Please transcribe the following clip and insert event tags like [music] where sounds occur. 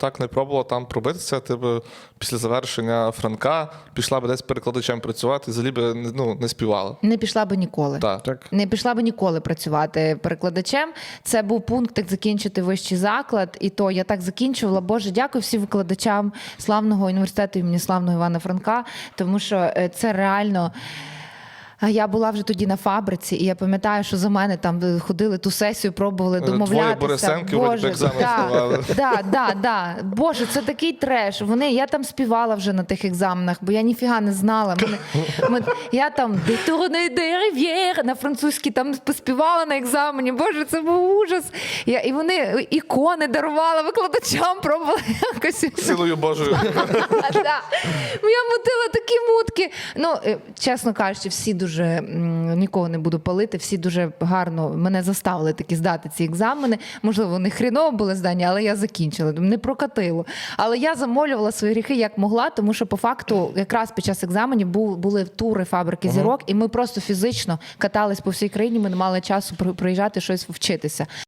так не пробувала там пробитися. Ти б після завершення Франка пішла б десь перекладачем працювати, і взагалі би ну, не співала. Не пішла би ніколи. Так. Так. Не пішла би ніколи працювати перекладачем. Це був пункт, як закінчити вищий заклад. І то я так закінчувала. Боже, дякую всім викладачам славного університету імені славного Івана Франка, тому що е, це реально. А я була вже тоді на фабриці, і я пам'ятаю, що за мене там ходили ту сесію, пробували домовлятися. Екзамен здавали. да, да, да. Боже, це такий треш. Вони, я там співала вже на тих екзаменах, бо я ніфіга не знала. Мене, мен- я там «De tourner de на французькій там поспівала на екзамені. Боже, це був ужас. Я, і вони ікони дарувала викладачам, пробувала [laughs] якось. Силою Божою. [laughs] Да. Я мутила такі мутки. Ну, е, чесно кажучи, всі дуже нікого не буду палити, всі дуже гарно мене заставили таки здати ці екзамени. Можливо, вони хріново були здані, але я закінчила. Не прокатило. Але я замолювала свої гріхи як могла, тому що по факту, якраз під час екзаменів були тури фабрики зірок, і ми просто фізично катались по всій країні. Ми не мали часу при- приїжджати щось вчитися.